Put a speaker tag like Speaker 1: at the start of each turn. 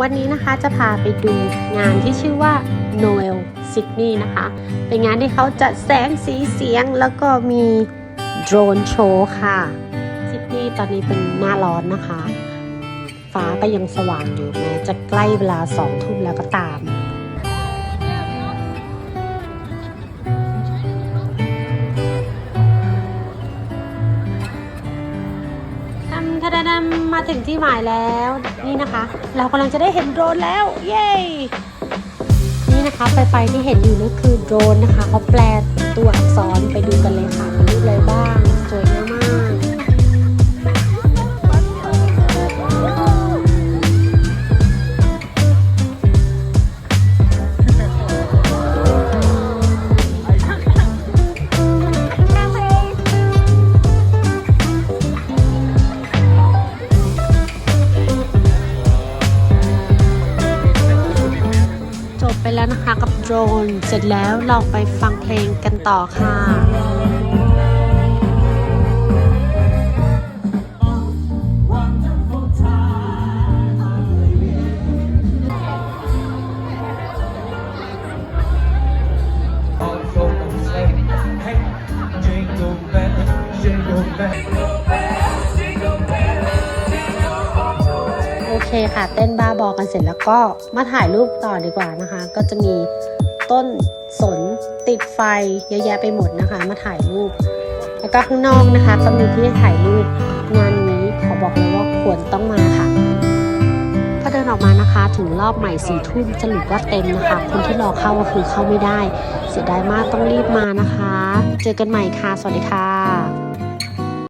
Speaker 1: วันนี้นะคะจะพาไปดูงานที่ชื่อว่า Noel Sydney นะคะ เป็นงานที่เขาจัดแสงสีเสียงแล้วก็มีโดรนโชว์ค่ะซิดนีย์ตอนนี้เป็นหน้าร้อนนะคะ ฟ้าก็ยังสว่างอยู่แม้จะใกล้เวลาสองทุ่มแล้วก็ตาม ทำทะดำมาถึงที่หมายแล้ว นี่นะคะ เรากำลังจะได้เห็นโดรนแล้ว เย้นี่นะคะไฟไฟที่เห็นอยู่นี่คือโดรนนะคะเขาแปลตัวอักษรไปดูกันเลยค่ะมีรูปอะไรบ้างสวยงาม ไปแล้วนะคะกับโดรน เสร็จแล้วเราไปฟังเพลงกันต่อค่ะ
Speaker 2: Jingle bell, jingle bell.
Speaker 1: ค่ะ เต้นบ้าบอกันเสร็จแล้วก็มาถ่ายรูปต่อดีกว่านะคะ ก็จะมีต้นสนติดไฟเยอะแยะไปหมดนะคะ มาถ่ายรูป แล้วก็ข้างนอกนะคะก็มีที่ถ่ายรูปงานนี้ขอบอกเลยว่าควรต้องมาค่ะพอเดินออกมานะคะถึงรอบใหม่สี่ทุ่มสรุปว่าเต็มนะคะ คนที่รอเข้าก็คือเข้าไม่ได้ เสียดายมากต้องรีบมานะคะ เจอกันใหม่ค่ะ สวัสดีค่ะ